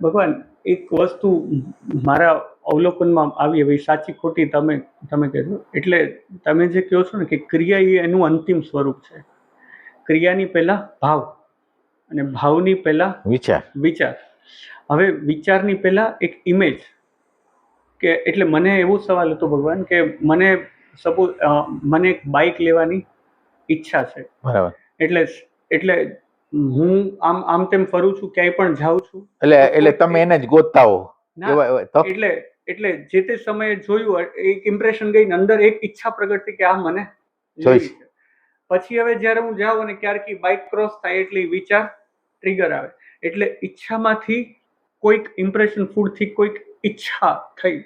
ભગવાન એક વસ્તુ મારા અવલોકનમાં આવી હવે સાચી ખોટી તમે તમે કહેજો. એટલે તમે જે કહો છો ને કે ક્રિયા એ એનું અંતિમ સ્વરૂપ છે. ક્રિયાની પહેલાં ભાવ અને ભાવની પહેલાં વિચાર. વિચાર. હવે વિચારની પહેલાં એક ઇમેજ કે એટલે મને એવો સવાલ હતો ભગવાન કે મને સપોઝ મને એક બાઇક લેવાની ઈચ્છા છે. બરાબર. એટલે એટલે હું આમ આમ તેમ ફરું છું ક્યાંય પણ જાઉં છું. એટલે એટલે તમે એને જ ગોતતા હો એટલે એટલે જે તે સમયે જોયું એક ઇમ્પ્રેશન ગઈ ને અંદર એક ઈચ્છા પ્રગટ થઈ કે આ મને જોઈશ. પછી હવે જ્યારે હું જાઉં અને ક્યારેક બાઇક ક્રોસ થાય એટલે વિચાર ટ્રિગર આવે. એટલે ઈચ્છામાંથી કોઈક ઇમ્પ્રેશન ફૂડથી કોઈક ઈચ્છા થઈ.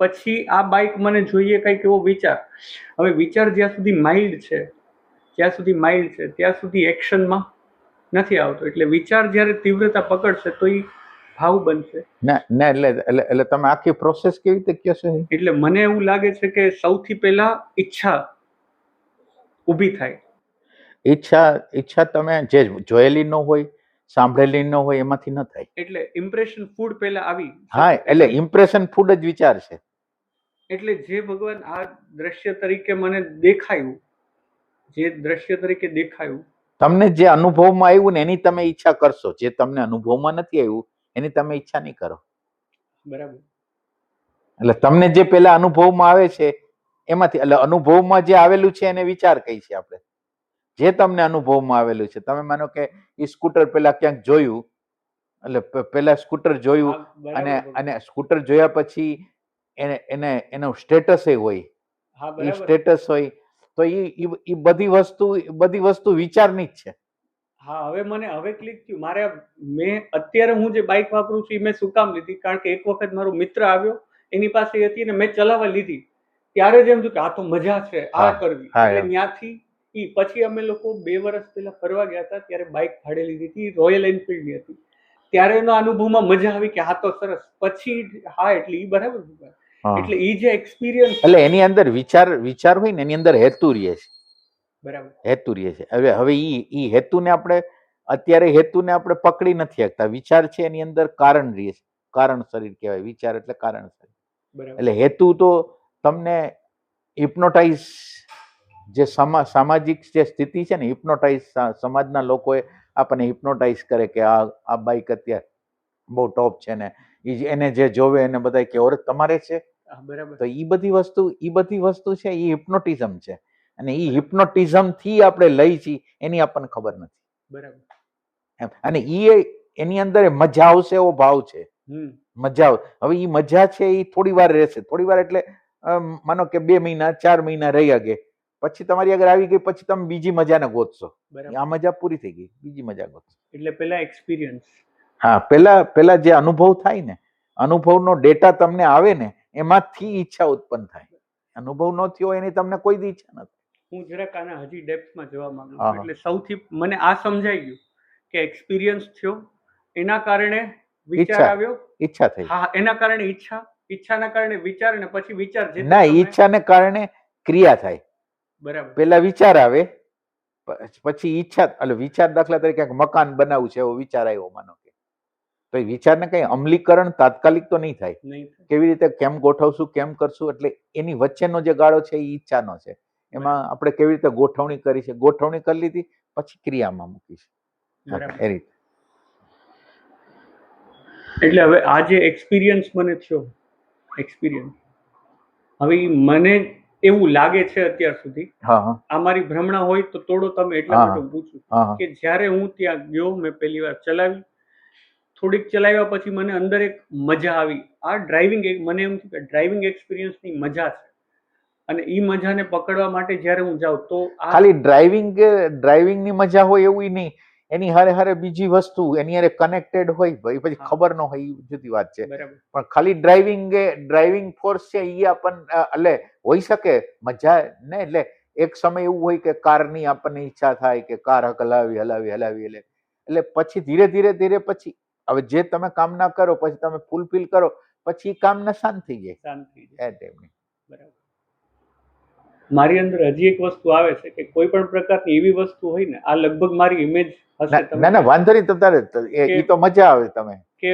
પછી આ બાઇક મને જોઈએ કંઈક એવો વિચાર. હવે વિચાર જ્યાં સુધી માઇલ્ડ છે જ્યાં સુધી માઇલ્ડ છે ત્યાં સુધી એક્શનમાં નથી આવતો. એટલે વિચાર જ્યારે તીવ્રતા પકડશે તો એ ભાવ બનશે. ના ના એટલે એટલે એટલે તમે આખી પ્રોસેસ કેવી રીતે કહેશો? એટલે મને એવું લાગે છે કે સૌથી પહેલા ઈચ્છા ઊભી થાય. ઈચ્છા ઈચ્છા તમે જે જોયેલી ન હોય સાંભળેલી ન હોય એમાંથી ન થાય. એટલે ઇમ્પ્રેશન ફૂડ પહેલા આવી. હા એટલે ઇમ્પ્રેશન ફૂડ જ વિચાર છે. એટલે જે ભગવાન આ દ્રશ્ય તરીકે મને દેખાયું જે દ્રશ્ય તરીકે દેખાયું તમને જે અનુભવમાં આવ્યું ને એની તમે ઈચ્છા કરશો. જે તમને અનુભવમાં નથી આવ્યું એની તમે ઈચ્છા નહીં કરો. બરાબર. એટલે તમને જે પેલા અનુભવમાં આવે છે એમાંથી એટલે અનુભવમાં જે આવેલું છે એને વિચાર કહી છે આપણે? જે તમને અનુભવમાં આવેલું છે. તમે માનો કે એ સ્કૂટર પેલા ક્યાંક જોયું એટલે પેલા સ્કૂટર જોયું અને. અને સ્કૂટર જોયા પછી એને એને એનું સ્ટેટસ હોય. એ સ્ટેટસ હોય તો એ એ બધી વસ્તુ બધી વસ્તુ વિચારની જ છે. હા હવે મને હવે ક્લિક થયું. મારે મેં અત્યારે હું જે બાઇક વાપરું છું એ મેં શું કામ લીધી? કારણ કે એક વખત મારો મિત્ર આવ્યો એની પાસે હતી અને મેં ચલાવવા લીધી. ત્યારે જ એમ થયું કે આ તો મજા છે આ કરવી. એટલે ત્યાંથી ઈ પછી અમે લોકો બે વર્ષ પહેલા ફરવા ગયા હતા ત્યારે બાઇક ભાડે લીધી હતી રોયલ એનફિલ્ડની હતી. ત્યારે એનો અનુભવમાં મજા આવી કે હા તો સરસ. પછી હા એટલે એ બરાબર. એટલે એ જે એક્સપિરિયન્સ એટલે એની અંદર વિચાર વિચાર હોય ને એની અંદર હેતુ રહે છે. બરાબર. હેતુ રહે છે. હવે હવે ઈ ઈ હેતુને આપણે અત્યારે હેતુને આપણે પકડી નથી શકતા. વિચાર છે એની અંદર કારણ રહે છે. કારણ શરીર કહેવાય. વિચાર એટલે કારણ શરીર. એટલે હેતુ તો તમને હિપ્નોટાઇઝ જે સમા સામાજિક જે સ્થિતિ છે ને હિપ્નોટાઇઝ સમાજના લોકોએ આપણને હિપ્નોટાઇઝ કરે કે આ આ બાઈક અત્યારે બહુ ટોપ છે ને. એ એને જે જોવે એને બધા કે ઓર તમારે છે? બરાબર. તો એ બધી વસ્તુ એ બધી વસ્તુ છે એ હિપ્નોટિઝમ છે. અને એ હિપ્નોટિઝમથી આપણે લઈ છીએ એની આપણને ખબર નથી. બરાબર. અને એ- એની અંદર મજા આવશે એવો ભાવ છે. મજા હવે એ મજા છે એ થોડી વાર રહેશે. થોડી વાર એટલે માનો કે બે મહિના ચાર મહિના રહી શકે પછી તમારી આગળ આવી ગઈ પછી તમે બીજી મજાને ગોતશો. આ મજા પૂરી થઈ ગઈ બીજી મજા ગોતશો. એટલે પેલા એક્સપિરિયન્સ હા પેલા પેલા જે અનુભવ થાય ને અનુભવનો ડેટા તમને આવે ને એમાંથી ઈચ્છા ઉત્પન્ન થાય. અનુભવ ન થયો એની તમને કોઈ દી ઈચ્છા નથી. હું જરાક આના હજી ડેપ્થમાં જવા માંગુ છું. એટલે સૌથી મને આ સમજાઈ ગયું કે એક્સપિરિયન્સ થયો એના કારણે વિચાર આવ્યો. ઈચ્છા થઈ. હા એના કારણે ઈચ્છા. ઈચ્છાના કારણે વિચાર અને પછી વિચાર જે ના ઈચ્છાને કારણે ક્રિયા થાય. બરાબર. પેલા વિચાર આવે પછી ઈચ્છા એટલે વિચાર દાખલા તરીકે મકાન બનાવવું છે એવો વિચાર આવ્યો માનો. તો એ વિચારને કઈ અમલીકરણ તાત્કાલિક તો નહીં થાય. કેવી રીતે કેમ ગોઠવશું કેમ કરશું એટલે એની વચ્ચેનો જે ગાળો છે એ ઈચ્છાનો છે. એમાં આપણે કેવી રીતે ગોઠવણી કરી છે? ગોઠવણી કરી લીધી પછી ક્રિયામાં મૂકી છે. એ રીતે. એટલે હવે આ જે એક્સપિરિયન્સ મને થયો એક્સપિરિયન્સ હવે મને એવું લાગે છે અત્યાર સુધી. આ મારી ભ્રમણા હોય તો તોડો તમે એટલા માટે પૂછું કે જ્યારે હું ત્યાં ગયો મેં પહેલી વાર ચલાવી થોડીક ચલાવ્યા પછી મને અંદર એક મજા આવી. આ ડ્રાઇવિંગ મને એમ થયું કે ડ્રાઇવિંગ એક્સપિરિયન્સની મજા છે. અને એ મજાને પકડવા માટે જ્યારે હું જાઉં તો ખાલી ડ્રાઇવિંગ ડ્રાઇવિંગની મજા હોય એવું નહીં. એની હારે હારે બીજી વસ્તુ એની હારે કનેક્ટેડ હોય ભાઈ પછી ખબર ન હોય જુદી વાત છે. પણ ખાલી ડ્રાઇવિંગ ડ્રાઇવિંગ ફોર્સ છે એ આપણને એટલે હોઈ શકે મજા ને એટલે એક સમય એવું હોય કે કારની આપણને ઈચ્છા થાય કે કાર હલાવી હલાવી હલાવી એટલે એટલે પછી ધીરે ધીરે ધીરે પછી હવે જે તમે કામ ના કરો પછી તમે ફૂલફિલ કરો પછી એ કામ ના શાંત થઈ જાય. શાંત થઈ જાય. એ ટાઈપની બરાબર. મારી અંદર હજી એક વસ્તુ આવે છે કે કોઈ પણ પ્રકારની એવી વસ્તુ હોય ને આ લગભગ મારી ઇમેજ હશે ના તમે ના, વાંધો નહીં તમારે એ તો મજા આવે તમે. કે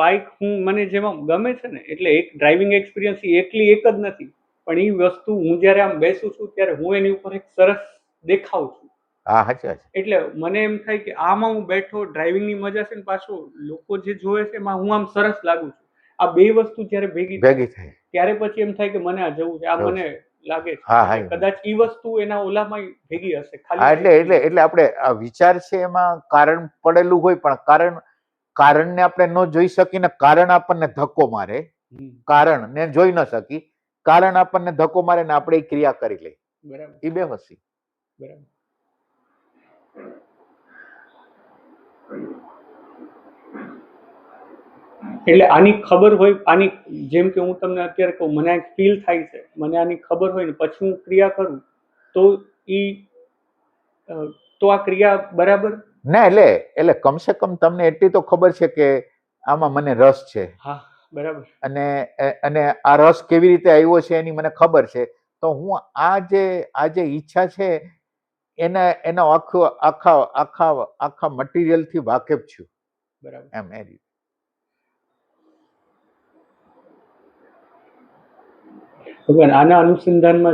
બાઇક હું મને જેમાં ગમે છે ને એટલે એક ડ્રાઇવિંગ એક્સપિરિયન્સ એકલી એક જ નથી. પણ એ વસ્તુ હું જ્યારે આમ બેસું છું ત્યારે હું એની ઉપર એક સરસ દેખાઉં છું. હા સાચી વાત છે. એટલે મને એમ થાય કે આમાં હું બેઠો ડ્રાઇવિંગની મજા છે ને પાછો લોકો જે જોવે છે એમાં હું આમ સરસ લાગુ છું. આ બે વસ્તુ જ્યારે ભેગી ભેગી થાય. ત્યારે પછી એમ થાય કે મને આ જવું છે આ મને લાગે છે. હા હા. કદાચ એ વસ્તુ એના ઓલામાં ભેગી હશે હા એટલે એટલે એટલે આપણે આ વિચાર છે એમાં કારણ પડેલું હોય પણ કારણ કારણને આપણે ન જોઈ શકીને કારણ આપણને ધક્કો મારે કારણ ને જોઈ ન શકી કારણ આપણને ધક્કો મારે ને આપણે એ ક્રિયા કરી લઈ બરાબર. એ બે વસ્તી. બરાબર. એટલે આની ખબર હોય આની જેમ કે હું તમને અત્યારે કહું મને ફીલ થાય છે. મને આની ખબર હોય ને પછી હું ક્રિયા કરું તો એ તો આ ક્રિયા બરાબર? ના એટલે એટલે કમસે કમ તમને એટલી તો ખબર છે કે આમાં મને રસ છે. હા બરાબર. અને અને આ રસ કેવી રીતે આવ્યો છે એની મને ખબર છે. તો હું આ જે આ જે ઈચ્છા છે એના એનો આખો આખા આખા આખા મટીરિયલથી વાકેફ છું. બરાબર. એમ એ રીતે. ભગવાન આના અનુસંધાનમાં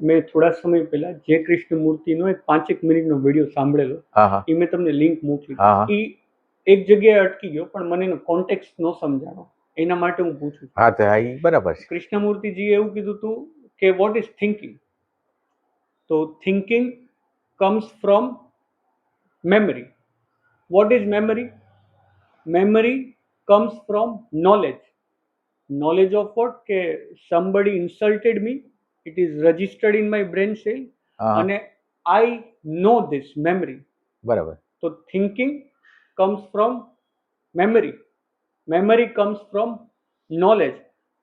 મેં- થોડા સમય પહેલા જે કૃષ્ણ મૂર્તિનો એક પાંચેક મિનિટનો વીડિયો સાંભળેલો. એ મેં તમને લિંક મોકલી. એ એક જગ્યાએ અટકી ગયો પણ મને એનો કોન્ટેક્ટ ન સમજાણો. એના માટે હું પૂછું હા તો બરાબર છે. કૃષ્ણમૂર્તિજીએ એવું કીધું હતું કે વોટ ઇઝ થિંકિંગ તો thinking comes from memory what is memory memory comes from knowledge knowledge of what કે somebody insulted me it is registered in my brain cell હા અને આઈ નો ધીસ મેમરી બરાબર તો thinking comes from memory memory comes from knowledge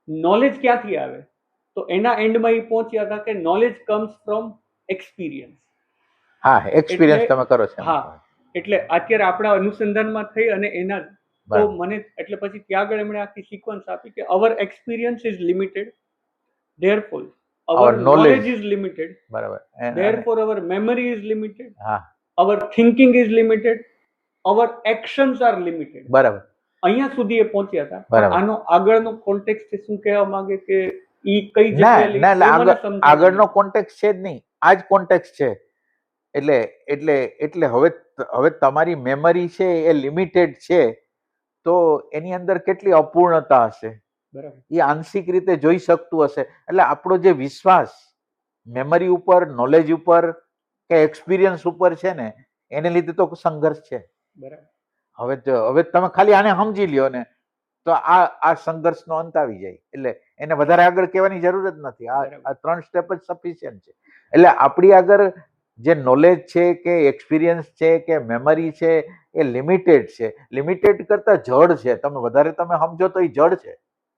knowledge ક્યાંથી આવે તો એના એન્ડમાં એ પહોંચ્યા હતા કે નોલેજ કમ્સ ફ્રોમ એક્સપિરિયન્સ હા એક્સપિરિયન્સ તમે કરો છો હા. એટલે અત્યારે આપણા અનુસંધાનમાં થઈ અને એના. તો મને એટલે પછી ત્યાં આગળ એમણે આખી સિક્વન્સ આપી કે our experience is limited therefore our. Knowledge is limited બરાબર. Therefore our memory is limited હા. Our thinking is limited our actions are limited બરાબર. અહીંયા સુધી એ પહોંચ્યા હતા. આનો આગળનો કોન્ટેક્સ્ટ શું કહેવા માંગે કે ઈ કઈ જગ્યાએ આગળનો કોન્ટેક્સ્ટ છે જ નહીં. આ જ કોન્ટેક્ટ છે. એટલે એટલે એટલે હવે હવે તમારી મેમરી છે એ લિમિટેડ છે તો એની અંદર કેટલી અપૂર્ણતા હશે? બરાબર. એ આંશિક રીતે જોઈ શકતું હશે. એટલે આપણો જે વિશ્વાસ મેમરી ઉપર નોલેજ ઉપર કે એક્સપિરિયન્સ ઉપર છે ને એને લીધે તો સંઘર્ષ છે. બરાબર. હવે હવે તમે ખાલી આને સમજી લ્યો ને તો આ આ સંઘર્ષનો અંત આવી જાય. એટલે એને વધારે આગળ કહેવાની જરૂર જ નથી. આ આ ત્રણ સ્ટેપ જ સફિશિયન્ટ છે. એટલે આપણી આગળ જે નોલેજ છે કે એક્સપિરિયન્સ છે કે મેમરી છે એ લિમિટેડ છે. લિમિટેડ કરતા જડ છે. તમે વધારે તમે સમજો તો એ જડ છે.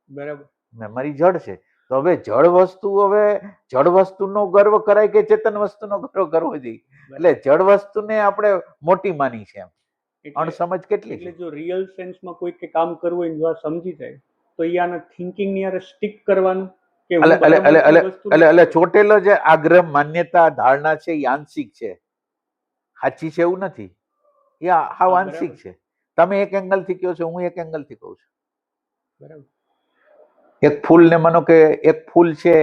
બરાબર. મેમરી જડ છે. તો હવે જળ વસ્તુ હવે જળ વસ્તુનો ગર્વ કરાય કે ચેતન વસ્તુનો ગર્વ કરવો જોઈએ? એટલે જળ વસ્તુને આપણે મોટી માની છે એમ. અણસમજ કેટલી એટલે જો રિયલ સેન્સમાં કોઈ કે કામ કરવું હોય સમજી જાય તો એ આના થિંકિંગની હારે સ્ટીક કરવાનું. એટલે. ચોટેલો જે આગ્રહ માન્યતા ધારણા છે એ આંશિક છે. સાચી છે એવું નથી. એ હાવ આંશિક છે. તમે એક એંગલથી કહો છો હું એક એંગલથી કહું છું. બરાબર. એક ફૂલ ને માનો કે એક ફૂલ છે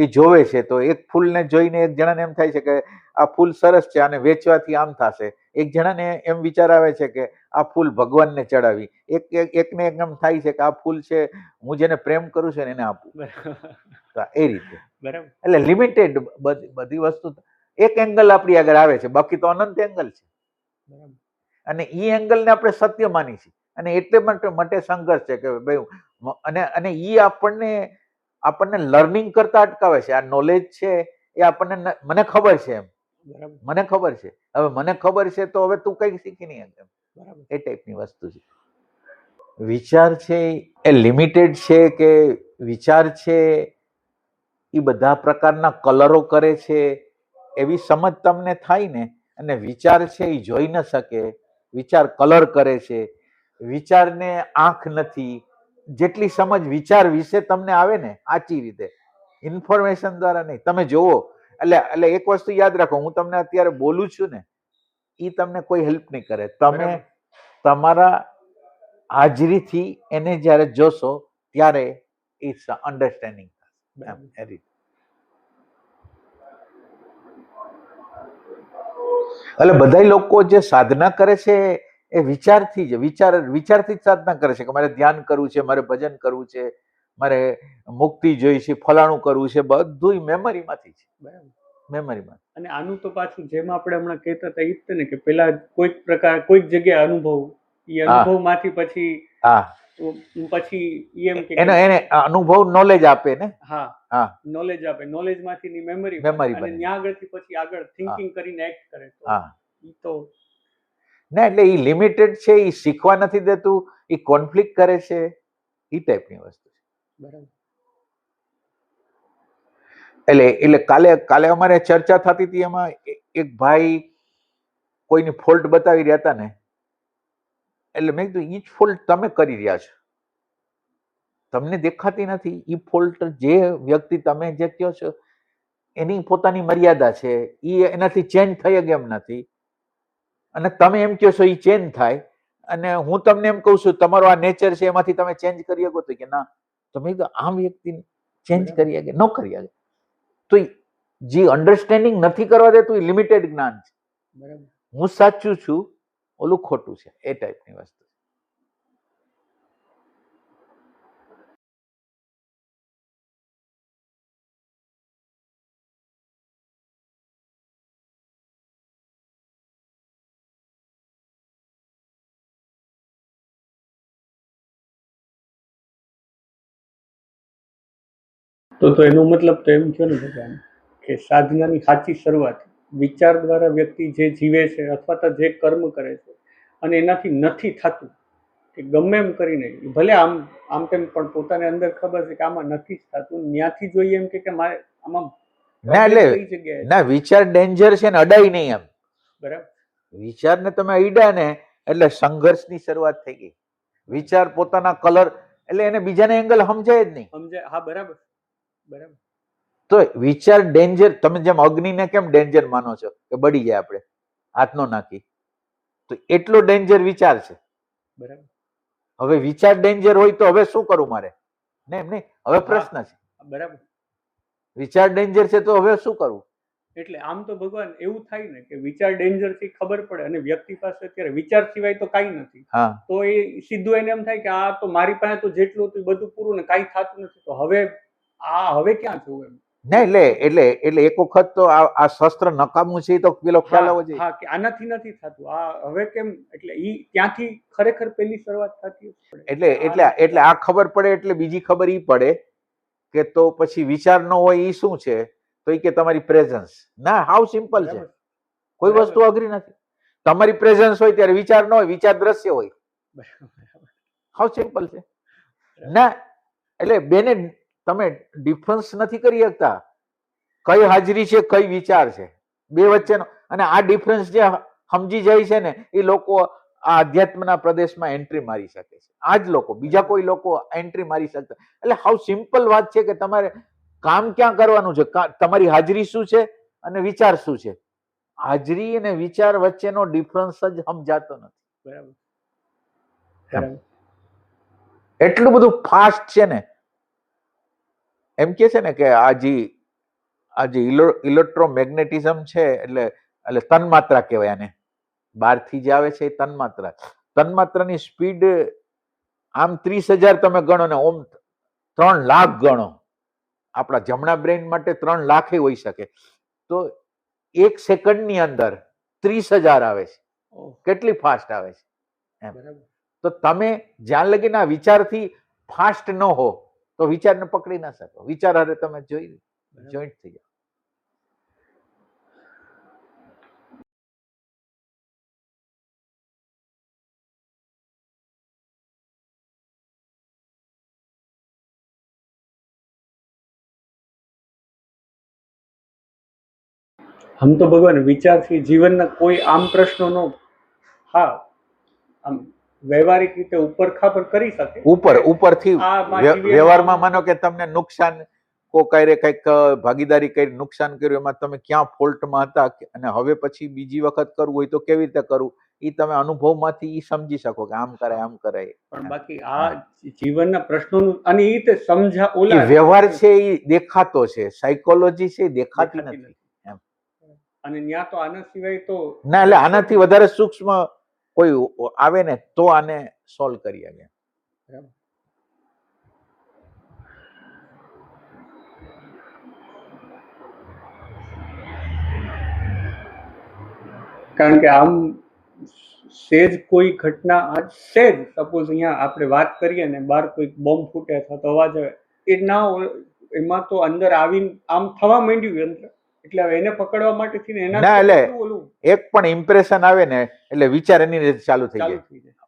એ જોવે છે તો એક ફૂલને જોઈને એક જણાને એમ થાય છે કે આ ફૂલ સરસ છે આને વેચવાથી આમ થશે. એક જણાને એમ વિચાર આવે છે કે આ ફૂલ ભગવાનને ચડાવી. એક એક- એકને એક એમ થાય છે કે આ ફૂલ છે હું જેને પ્રેમ કરું છું એને આપું. એ રીતે. બરાબર. એટલે લિમિટેડ બધી વસ્તુ એક એંગલ આપણી આગળ આવે છે બાકી તો અનંત એંગલ છે. બરાબર. અને એ એંગલને આપણે સત્ય માની છીએ. અને એટલે માટે માટે સંઘર્ષ છે કે ભાઈ અને અને એ આપણને આપણને લર્નિંગ કરતા અટકાવે છે. આ નોલેજ છે એ આપણને મને ખબર છે એમ. બરાબર. મને ખબર છે. હવે મને ખબર છે તો હવે તું કઈ શીખી નહીં એમ. બરાબર. એ ટાઈપની વસ્તુ છે. વિચાર છે એ લિમિટેડ છે કે વિચાર છે એ બધા પ્રકારના કલરો કરે છે એવી સમજ તમને થાય ને અને વિચાર છે એ જોઈ ન શકે. વિચાર કલર કરે છે. વિચારને આંખ નથી. જેટલી સમજ વિચાર વિશે તમને આવે ને આચી રીતે. ઇન્ફોર્મેશન દ્વારા નહીં. તમે જુઓ એટલે એટલે એક વસ્તુ યાદ રાખો હું તમને અત્યારે બોલું છું ને એ તમને કોઈ હેલ્પ નહીં કરે. તમે તમારા હાજરીથી એને જ્યારે જોશો ત્યારે ઇટ્સ અન્ડરસ્ટેન્ડિંગ. એટલે બધા લોકો જે સાધના કરે છે એ વિચારથી જ વિચાર વિચારથી જ સાધના કરે છે કે મારે ધ્યાન કરવું છે મારે ભજન કરવું છે મારે મુક્તિ જોઈ છે ફલાણું કરવું છે બધું મેમરીમાંથી છે બરાબર. મેમરીમાં અને આનું તો પાછું જેમ આપણે હમણાં કહેતા હતા ઈ ને કે પેલા કોઈક પ્રકાર કોઈક જગ્યાએ અનુભવ એ અનુભવ અનુભવમાંથી પછી હા. પછી એમ કે એને એને અનુભવ નોલેજ આપે ને? હા. હા. નોલેજ આપે નોલેજમાંથી મેમરી મેમરી અને. ત્યાં આગળથી પછી આગળ થિંકિંગ કરીને એક્ટ કરે તો હા. તો ના એટલે એ લિમિટેડ છે એ શીખવા નથી દેતું એ કોન્ફ્લિક્ટ કરે છે એ ટાઈપની વસ્તુ છે. બરાબર. એટલે એટલે કાલે કાલે અમારે ચર્ચા થતી હતી એમાં એક ભાઈ કોઈની ફોલ્ટ બતાવી રહ્યા હતા ને એટલે મેં કીધું એ જ ફોલ્ટ તમે કરી રહ્યા છો. તમને દેખાતી નથી એ ફોલ્ટ જે વ્યક્તિ તમે જે કહો છો એની પોતાની મર્યાદા છે એ એનાથી ચેન્જ થઈ એમ નથી? અને તમે એમ કહો છો એ ચેન્જ થાય. અને હું તમને એમ કહું છું તમારો આ નેચર છે એમાંથી તમે ચેન્જ કરી શકો તો કે ના તમે કીધું આમ વ્યક્તિ ચેન્જ કરી શકે ન કરી શકે. તો ઈ જે અન્ડરસ્ટેન્ડિંગ નથી કરવા દેતું એ લિમિટેડ જ્ઞાન છે. હું સાચું છું ઓલું ખોટું છે એ ટાઈપની વસ્તુ. તો તો એનો મતલબ તો એમ થયો ને ભગવાન કે સાધનાની સાચી શરૂઆત વિચાર દ્વારા વ્યક્તિ જે જીવે છે અથવા તો જે કર્મ કરે છે અને એનાથી નથી થતું કે ગમે એમ કરીને ભલે આમ આમ તેમ પણ પોતાને અંદર ખબર છે કે આમાં નથી જ થતું ત્યાંથી જોઈએ એમ કે કે મારે આમાં ના એટલે ના વિચાર ડેન્જર છે ને અડાય નહીં એમ. બરાબર. વિચારને તમે અડ્યા ને એટલે સંઘર્ષની શરૂઆત થઈ ગઈ. વિચાર પોતાના કલર એટલે એને બીજાને એંગલ સમજાય જ નહીં. સમજાય હા બરાબર. બરાબર. તો વિચાર ડેન્જર તમે જેમ અગ્નિને કેમ ડેન્જર માનો છો? કે બળી જાય આપણે હાથનો નાખી. તો એટલો ડેન્જર વિચાર છે. બરાબર. હવે વિચાર ડેન્જર હોય તો હવે શું કરું મારે? ને એમ નહીં હવે પ્રશ્ન છે. બરાબર. વિચાર ડેન્જર છે તો હવે શું કરવું એટલે આમ તો ભગવાન એવું થાય ને કે વિચાર ડેન્જરથી ખબર પડે અને વ્યક્તિ પાસે અત્યારે વિચાર સિવાય તો કાંઈ નથી. હા. તો એ સીધું એને એમ થાય કે આ તો મારી પાસે તો જેટલું હતું બધું પૂરું ને કાંઈ થતું નથી. તો હવે આ હવે ક્યાં થયું એમ. ના એટલે એટલે એટલે એક વખત તો આ આ શસ્ત્ર નકામું છે તો પેલો ખ્યાલ આવો જોઈએ. હા, કે આનાથી નથી થતું. આ હવે કેમ એટલે ઈ ત્યાંથી ખરેખર પેલી શરૂઆત થતી એટલે એટલે એટલે આ ખબર પડે એટલે બીજી ખબર ઈ પડે કે તો પછી વિચાર ન હોય ઈ શું છે? તો ઈ કે તમારી પ્રેઝન્સ ના હાઉ સિમ્પલ છે. કોઈ વસ્તુ અઘરી નથી. તમારી પ્રેઝન્સ હોય ત્યારે વિચાર ન હોય વિચાર દ્રશ્ય હોય. હાઉ સિમ્પલ છે. ના એટલે બેને તમે ડિફરન્સ નથી કરી શકતા. કઈ હાજરી છે કઈ વિચાર છે. બે વચ્ચેનો અને આ ડિફરન્સ જે સમજી જાય છે ને એ લોકો આ અધ્યાત્મના પ્રદેશમાં એન્ટ્રી મારી શકે છે. આ જ લોકો બીજા કોઈ લોકો એન્ટ્રી મારી શકતા. એટલે હાઉ સિમ્પલ વાત છે કે તમારે કામ ક્યાં કરવાનું છે? તમારી હાજરી શું છે અને વિચાર શું છે? હાજરી અને વિચાર વચ્ચેનો ડિફરન્સ જ સમજાતો નથી. બરાબર. એટલું બધું ફાસ્ટ છે ને એમ કે છે ને કે આ જે આ જે ઇલેક્ટ્રોમેગ્નેટિઝમ છે એટલે એટલે તન્માત્રા કહેવાય આને. બહારથી જે આવે છે એ તન્માત્રા. તન્માત્રાની સ્પીડ આમ ત્રીસ હજાર તમે ગણો ને ઓમ ત્રણ લાખ ગણો. આપણા જમણા બ્રેન માટે ત્રણ લાખે હોઈ શકે. તો એક સેકન્ડની અંદર ત્રીસ હજાર આવે છે. કેટલી ફાસ્ટ આવે છે? બરાબર. તો તમે જ્યાં લગીને આ વિચારથી ફાસ્ટ ન હો. તો વિચારને પકડી ના શકો. વિચાર હારે તમે જોઈ જોઈન્ટ થઈ જાઓ. આમ તો ભગવાન વિચારથી જીવનના કોઈ આમ પ્રશ્નોનો હા આમ વ્યવહારિક રીતે ઉપર ખાપર કરી શકે. ઉપર ઉપરથી વ્યવહારમાં માનો કે તમને નુકસાન કો કાયરે કંઈક ભાગીદારી કરી નુકસાન કર્યું એમાં તમે ક્યાં ફોલ્ટમાં હતા અને હવે પછી બીજી વખત કરવું હોય તો કેવી રીતે કરવું? એ તમે અનુભવમાંથી એ સમજી શકો કે આમ કરાય આમ કરાય. પણ બાકી આ જીવનના પ્રશ્નોનું અને એ રીતે સમજા ઓલા વ્યવહાર છે એ દેખાતો છે સાયકોલોજી છે એ દેખાતી નથી. અને ન્યા તો આના સિવાય તો ના એટલે આનાથી વધારે સૂક્ષ્મ કોઈ આવે ને તો આને સોલ્વ કરી શકે. કારણ કે આમ સેજ કોઈ ઘટના આ સેજ સપોઝ અહીંયા આપણે વાત કરીએ ને, બહાર કોઈક બોમ્બ ફૂટે અથવા તો અવાજ આવે, એ ના એમાં તો અંદર આવીને, આમ થવા માંડ્યું યંત્ર એટલે એને પકડવા માટે થઈને એના ના, એટલે એક પણ ઇમ્પ્રેશન આવે ને એટલે વિચાર એની રીતે ચાલુ થઈ જાય.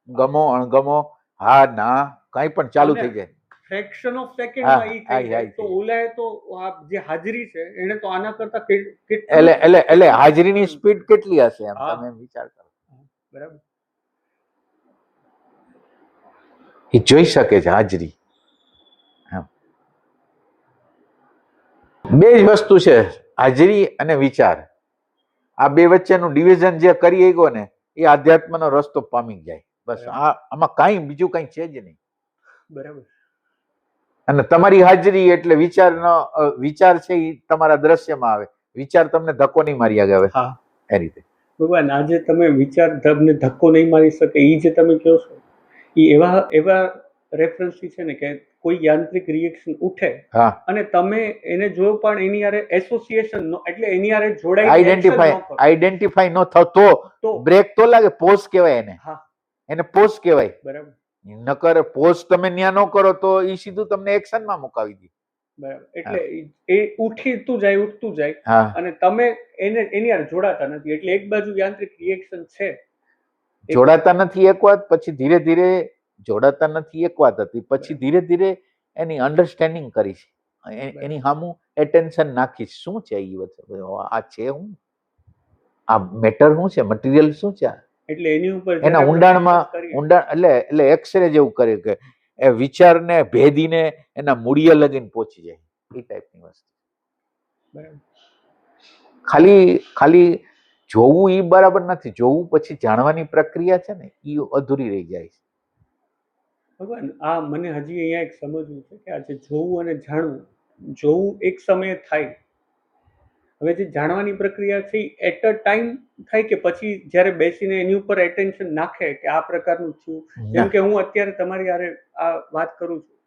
ગમો અણગમો હા ના કઈ પણ ચાલુ થઈ જાય. ફ્રેક્શન ઓફ સેકન્ડમાં ઈ થઈ જાય. તો ઓલાએ તો આ જે હાજરી છે એને તો આના કરતા એટલે એટલે એટલે હાજરીની સ્પીડ કેટલી હશે એમ. તમે વિચાર કરો. બરાબર. એ જોઈ શકે છે હાજરી. બે જ વસ્તુ છે. હાજરી અને વિચાર. આ બે વચ્ચેનું ડિવિઝન જે કરી ગયો ને એ આધ્યાત્મનો રસ્તો પામી જાય. બસ. આ આમાં કાંઈ બીજું કાંઈ છે જ નહીં. બરાબર. અને તમારી હાજરી એટલે વિચારનો વિચાર છે એ તમારા દ્રશ્યમાં આવે. વિચાર તમને ધક્કો નહીં મારી આવે. હા. એ રીતે. ભગવાન આજે તમે વિચાર તમને ધક્કો નહીં મારી શકે એ જે તમે કહો છો એ એવા એવા રેફરન્સથી છે ને કે કોઈ યાંત્રિક રિએક્શન ઉઠે અને તમે એને જો પણ એની આરે એસોસિએશન એટલે એની આરે જોડાઈ આઈડેન્ટિફાઈ આઈડેન્ટિફાઈ ન થતો તો બ્રેક તો લાગે પોઝ કહેવાય એને. હા. એને પોઝ કહેવાય. બરાબર. નકર પોઝ તમે ન્યા ન કરો તો એ સીધું તમને એક્શનમાં મુકાવી દે. બરાબર. એટલે એ- એ ઉઠીતું જાય ઉઠતું જાય અને તમે એને એની હારે જોડાતા નથી. એટલે એક બાજુ યાંત્રિક રિએક્શન છે. જોડાતા નથી એક વાત પછી ધીરે ધીરે જોડાતા નથી એક વાત હતી. પછી ધીરે ધીરે એની અન્ડરસ્ટેન્ડિંગ કરી છે. એની સામું એટેન્શન નાખી શું છે એ વચ્ચે? આ છે હું? આ મેટર શું છે? મટીરિયલ શું છે એટલે એની ઉપર એના ઊંડાણમાં ઊંડાણ એટલે એટલે એક્સરે જેવું કરે કે એ વિચારને ભેદીને એના મૂળિયા લગીને પહોંચી જાય. એ ટાઈપની વસ્તુ. ખાલી ખાલી જોવું એ બરાબર નથી. જોવું પછી જાણવાની પ્રક્રિયા છે ને એ અધૂરી રહી જાય છે. ભગવાન આ મને હજી અહીંયા એક સમજવું છે કે આજે જોવું અને જાણવું જોવું એક સમયે થાય. હવે જે જાણવાની પ્રક્રિયા છે એટ અ ટાઈમ થાય કે પછી જ્યારે બેસીને એની ઉપર એટેન્શન નાખે કે આ પ્રકારનું છું જેમ કે હું અત્યારે તમારી હારે આ વાત કરું છું.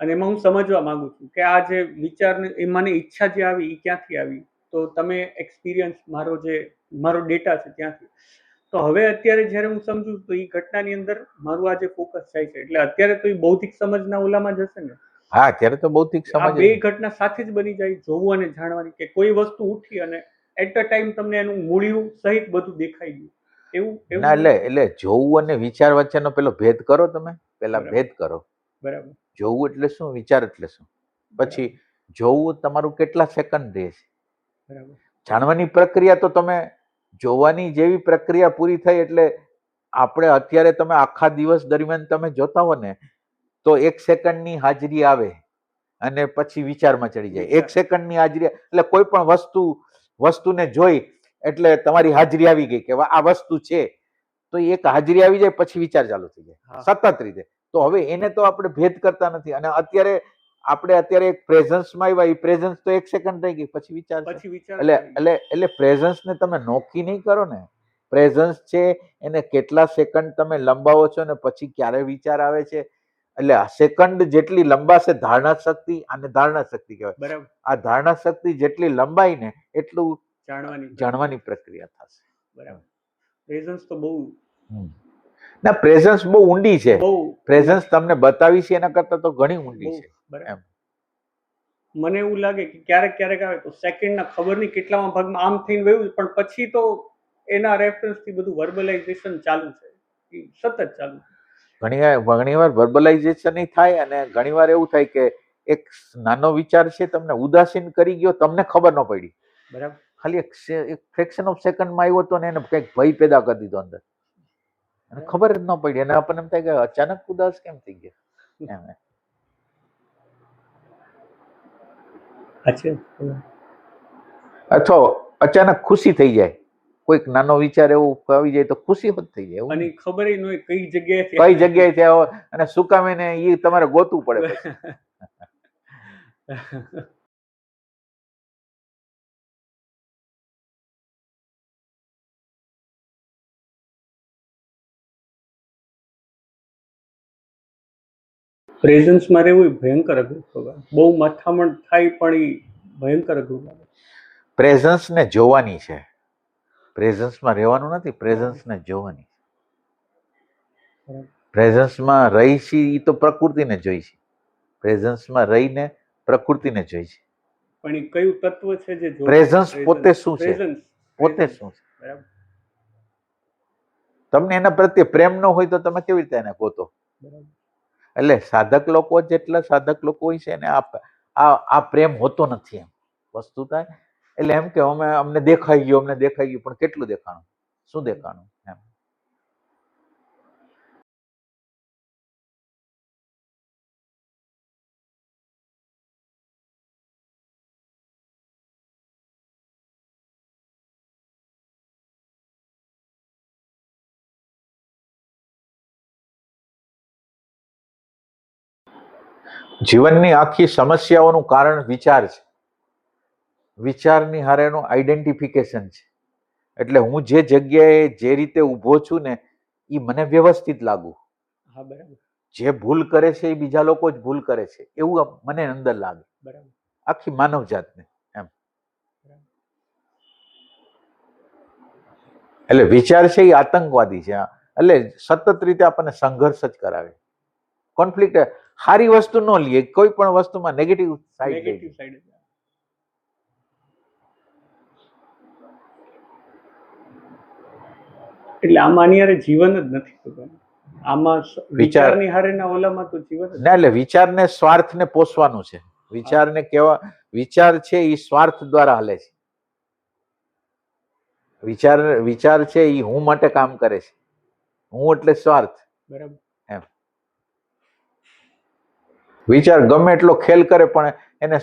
અને એમાં હું સમજવા માંગુ છું કે આ જે વિચારને એ મને ઈચ્છા જે આવી એ ક્યાંથી આવી? તો તમે એક્સપિરિયન્સ મારો જે મારો ડેટા છે ત્યાંથી. તો હવે અત્યારે જ્યારે હું સમજુ તો એ ઘટનાની અંદર મારું આજે ફોકસ થાય છે. એટલે અત્યારે તો એ બૌદ્ધિક સમજના ઓલામાં જશે ને? હા અત્યારે તો બૌદ્ધિક સમજ બે ઘટના સાથે જ બની જાય જોવું અને જાણવાની કે કોઈ વસ્તુ ઉઠી અને એટ અ ટાઈમ તમને એનું મૂળિયું સહિત બધું દેખાઈ ગયું. એવું ના એટલે એટલે જોવું અને વિચાર વચ્ચેનો પેલો ભેદ કરો તમે. પેલા ભેદ કરો. બરાબર. જોવું એટલે શું? વિચાર એટલે શું? પછી જોવું તમારું કેટલા સેકન્ડ રહે છે? બરાબર. જાણવાની પ્રક્રિયા તો તમે જોવાની જેવી પ્રક્રિયા પૂરી થઈ એટલે આપણે અત્યારે તમે આખા દિવસ દરમિયાન તમે જોતા હો ને તો એક સેકન્ડની હાજરી આવે અને પછી વિચારમાં ચડી જાય. એક. સેકન્ડની હાજરી એટલે કોઈ પણ વસ્તુ વસ્તુને જોઈ એટલે તમારી હાજરી આવી ગઈ કે આ વસ્તુ છે. તો એક હાજરી આવી જાય પછી વિચાર ચાલુ થઈ જાય. સતત રીતે. તો હવે એને તો આપણે ભેદ કરતા નથી. અને અત્યારે આપણે અત્યારે એક પ્રેઝન્સમાં આવ્યા એ પ્રેઝન્સ તો એક સેકન્ડ રહી ગઈ પછી વિચાર પછી વિચાર એટલે. એટલે એટલે પ્રેઝન્સને તમે નોકી નહીં કરો ને. પ્રેઝન્સ છે એને કેટલા સેકન્ડ તમે લંબાવો છો ને પછી ક્યારે વિચાર આવે છે. એટલે સેકન્ડ જેટલી લંબાશે ધારણા શક્તિ અને ધારણા શક્તિ કહેવાય. બરાબર. આ ધારણા શક્તિ જેટલી લંબાઈ ને એટલું જાણવાની જાણવાની પ્રક્રિયા થશે. બરાબર. પ્રેઝન્સ તો બહુ. ના પ્રેઝન્સ બહુ ઊંડી છે. પ્રેઝન્સ તમને બતાવી છે એના કરતા તો ઘણી ઊંડી છે. બરાબર. મને એવું લાગે કે ક્યારેક ક્યારેક આવે તો સેકન્ડના ખબર નહીં કેટલામાં ભાગમાં આમ થઈને વયું પણ પછી તો એના રેફરન્સથી બધું વર્બલાઇઝેશન ચાલુ છે. એ સતત ચાલુ છે. ઘણી વાર ઘણી વાર વર્બલાઇઝેશન થાય અને ઘણી વાર એવું થાય કે એક નાનો વિચાર છે તમને ઉદાસીન કરી ગયો તમને ખબર ન પડી. બરાબર. ખાલી એક ફ્રેક્શન ઓફ સેકન્ડમાં આવ્યો હતો ને એને કંઈક ભય પેદા કરી દીધો અંદર. અને ખબર જ ન પડી. અને આપણને એમ થાય કે અચાનક ઉદાસ કેમ થઈ ગયો? એમ. અથવા અચાનક ખુશી થઈ જાય. કોઈક નાનો વિચાર એવો આવી જાય તો ખુશી પણ થઈ જાય અને ખબર ન હોય કઈ જગ્યાએ કઈ જગ્યાએ થયા હોય અને શું કામ એને એ તમારે ગોતવું પડે પ્રેઝન્સમાં રહેવું એ ભયંકર અઘરું પ્રોગ્રામ બહુ મથામણ થાય પણ એ ભયંકર અઘરું લાગે. પ્રેઝન્સ જોવાની છે. પ્રેઝન્સમાં રહેવાનું નથી પ્રેઝન્સને જોવાની છે. પ્રેઝન્સમાં રહી છે એ તો પ્રકૃતિને જોઈ છે. પ્રેઝન્સમાં રહીને પ્રકૃતિને જોઈ છે. પણ એ કયું તત્વ છે જે પ્રેઝન્સ પોતે શું છે? પોતે શું છે? બરાબર. તમને એના પ્રત્યે પ્રેમ ન હોય તો તમે કેવી રીતે એને ગોતો? બરાબર. એટલે સાધક લોકો જેટલા સાધક લોકો હોય છે ને આ આ આ પ્રેમ હોતો નથી એમ. વસ્તુ થાય. એટલે એમ કે અમે, અમને દેખાઈ ગયું, અમને દેખાઈ ગયું, પણ કેટલું દેખાણું? શું દેખાણું? જીવનની આખી સમસ્યાઓનું કારણ વિચાર છે. વિચારની હારેનું આઈડેન્ટિફિકેશન છે. એટલે હું જે જગ્યાએ જે રીતે ઊભો છું ને એ મને વ્યવસ્થિત લાગુ. હા બરાબર. જે ભૂલ કરે છે એ બીજા લોકો જ ભૂલ કરે છે. એવું મને અંદર લાગે. બરાબર. આખી માનવ જાતને એમ. એટલે વિચાર છે એ આતંકવાદી છે એટલે સતત રીતે આપણને સંઘર્ષ જ કરાવે. કોન્ફ્લિક્ટ સારી વસ્તુ ન લઈએ કોઈ પણ વસ્તુમાં નેગેટિવ સાઈડ નેગેટિવ સાઈડ એટલે આમાં આની હારે જીવન જ નથી ખબર. આમાં વિચારની હારેના ઓલામાં તો જીવન ના એટલે વિચારને સ્વાર્થને પોષવાનું છે. વિચારને કેવા વિચાર છે એ સ્વાર્થ દ્વારા હાલે છે. વિચાર વિચાર છે એ હું માટે કામ કરે છે. હું એટલે સ્વાર્થ. બરાબર. વિચાર ગમે એટલો ખેલ કરે પણ એને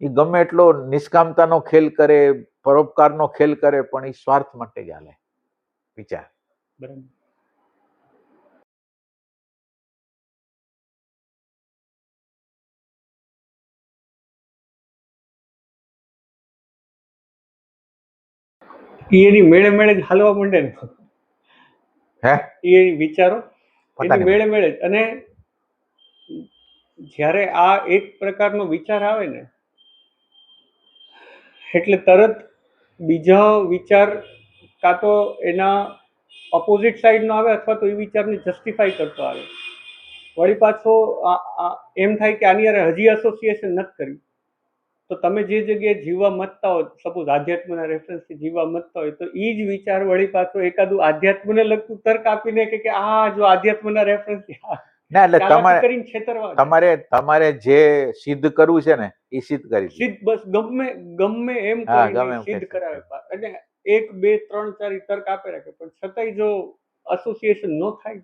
એ ગમે એટલો નિષ્કામતાનો ખેલ કરે પરોપકારનો ખેલ કરે પણ એ સ્વાર્થ માટે જ હાલે. વિચાર. બરાબર. એની મેળે મેળે જ હાલવા માંડે ને. હે? એ વિચારો. એની મેળે મેળે અને જ્યારે આ એક પ્રકારનો વિચાર આવે ને, એટલે તરત બીજા વિચાર કાં તો એના ઓપોઝિટ સાઈડનો આવે અથવા તો એ વિચારને જસ્ટિફાઈ કરતો આવે. વળી પાછો એમ થાય કે આની હારે હજી એસોસિએશન નથી કર્યું તો તમે જે જગ્યાએ જીવવા મતતા હોય સપોઝ આધ્યાત્મના રેફરન્સથી જીવવા મતતા હોય, તો એ જ વિચાર વળી પાછો એકાદું આધ્યાત્મને લગતું તર્ક આપીને કે કે આ જો આધ્યાત્મના રેફરન્સથી ના એટલે તમારે. તમારે તમારે જે સિદ્ધ કરવું છે ને એ સિદ્ધ કરી સિદ્ધ બસ ગમે ગમે એમ સિદ્ધ કરાવે. અને એક બે ત્રણ ચાર તર્ક આપે રાખે પણ છતાંય જો એસોસિએશન ન થાય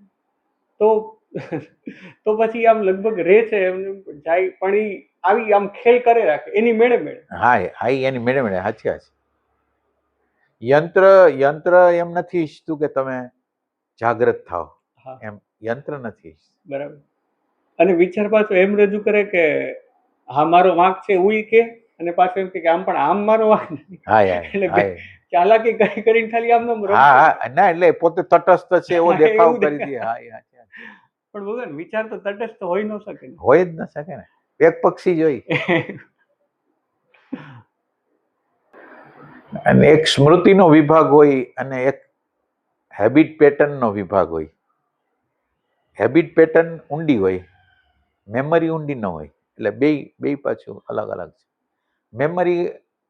તો તો પછી આમ લગભગ રહે છે એમ જાય પણ એ આવી આમ ખેલ કરે રાખે એની મેળે મેળે. હા હા એની મેળે મેળે સાચી વાત યંત્ર યંત્ર એમ નથી ઈચ્છતું કે તમે જાગૃત થાઓ. એમ યંત્ર નથી. બરાબર. અને વિચાર પાછો એમ રજૂ કરે કે હા મારો વાંક છે એવું કે અને પાછો એમ કે આમ પણ આમ મારો વાંક હા એટલે હા ચાલાકી કરી કરીને ખાલી આમ નમ હા હા ના એટલે પોતે તટસ્થ છે એવો દેખાવ કરી દે. હા વાત. પણ ભગવાન વિચાર તો તટસ્થ હોઈ ન શકે હોય જ ન શકે ને. એક પક્ષી જોઈ. અને એક સ્મૃતિનો વિભાગ હોય અને એક હેબિટ પેટર્નનો વિભાગ હોય. હેબિટ પેટર્ન ઊંડી હોય મેમરી ઊંડી ન હોય, એટલે બે બે પાછું અલગ અલગ છે. મેમરી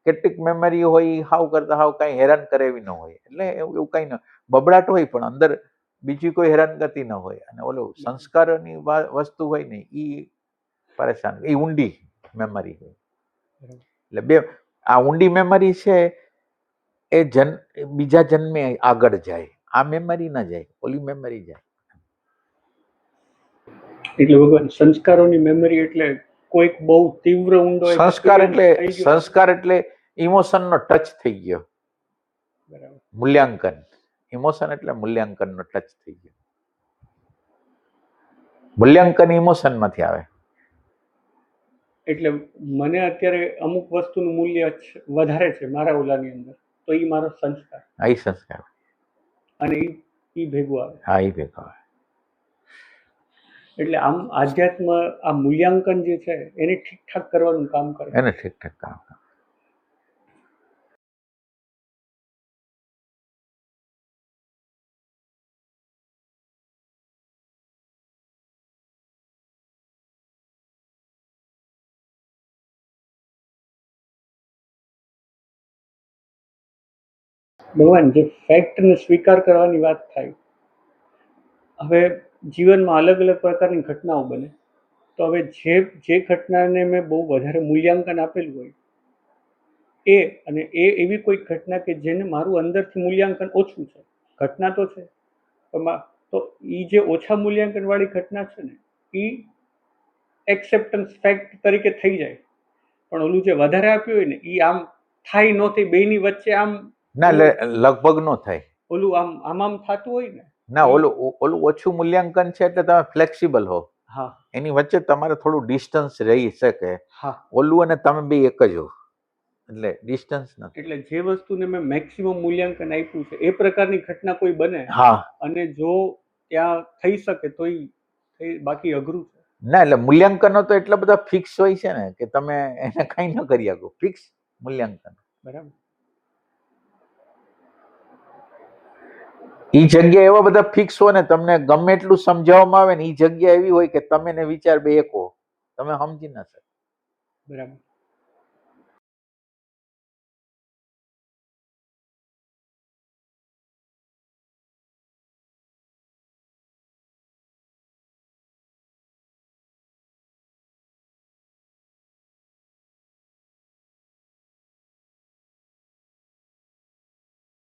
કેટલીક મેમરી હોય એ હાવ કરતા હાવ કાંઈ હેરાન કરે એવી ન હોય, એટલે એવું એવું કાંઈ ન, બબડાટ હોય પણ અંદર બીજી કોઈ હેરાનગતિ ન હોય, અને ઓલું સંસ્કારોની વસ્તુ હોય ને એ પરેશાન એ ઊંડી મેમરી હોય. એટલે બે, આ ઊંડી મેમરી છે, એ જન, બીજા જન્મે આગળ જાય, આ મેમરી ન જાય, ઓલી મેમરી જાય. એટલે ભગવાન સંસ્કારોની મેમરી એટલે કોઈક બહુ તીવ્ર ઊંડો સંસ્કાર એટલે. સંસ્કાર એટલે ઇમોશન નો ટચ થઈ ગયો. મૂલ્યાંકન. ઇમોશન એટલે મૂલ્યાંકન નો ટચ થઈ ગયો. મૂલ્યાંકન ઇમોશનમાંથી આવે. એટલે મને અત્યારે અમુક વસ્તુનું મૂલ્ય વધારે છે મારા ઓલાની અંદર. તો એ મારો સંસ્કાર. આ સંસ્કાર. અને એ ભેગું આવે. હા એ ભેગું આવે. એટલે આમ આધ્યાત્મ આ મૂલ્યાંકન જે છે એને ઠીકઠાક કરવાનું કામ કરે એને ઠીક ઠાક કામ કરે. ભગવાન જે ફેક્ટને સ્વીકાર કરવાની વાત થાય હવે જીવનમાં અલગ અલગ પ્રકારની ઘટનાઓ બને. તો હવે જે જે ઘટનાને મેં બહુ વધારે મૂલ્યાંકન આપેલું હોય એ અને એ એવી કોઈ ઘટના કે જેને મારું અંદરથી મૂલ્યાંકન ઓછું છે. ઘટના તો છે તો એ જે ઓછા મૂલ્યાંકનવાળી ઘટના છે ને એ એક્સેપ્ટન્સ ફેક્ટ તરીકે થઈ જાય. પણ ઓલું જે વધારે આપ્યું હોય ને એ આમ થાય ન થઈ બેની વચ્ચે આમ ના લે- લગભગ ન થાય. ઓલું આમ આમ આમ થતું હોય ને ના ઓલું ઓલું ઓછું મૂલ્યાંકન છે એટલે તમે ફ્લેક્સિબલ હો. હા. એની વચ્ચે તમારે થોડું ડિસ્ટન્સ રહી શકે. હા. ઓલું અને તમે બે એક જ હો. એટલે ડિસ્ટન્સ નથી. એટલે જે વસ્તુને મેં મેક્સિમમ મૂલ્યાંકન આપ્યું છે એ પ્રકારની ઘટના કોઈ બને? હા. અને જો ત્યાં થઈ શકે તો થઈ બાકી અઘરું છે? ના એટલે મૂલ્યાંકનો તો એટલા બધા ફિક્સ હોય છે ને કે તમે એને કઈ ન કરી શકો. ફિક્સ મૂલ્યાંકન. બરાબર. ઈ જગ્યા એવા બધા ફિક્સ હોય ને, તમને ગમે એટલું સમજાવવામાં આવે ને એ જગ્યા એવી હોય કે તમે ને વિચાર બે એક તમે સમજી ના શકો. બરાબર.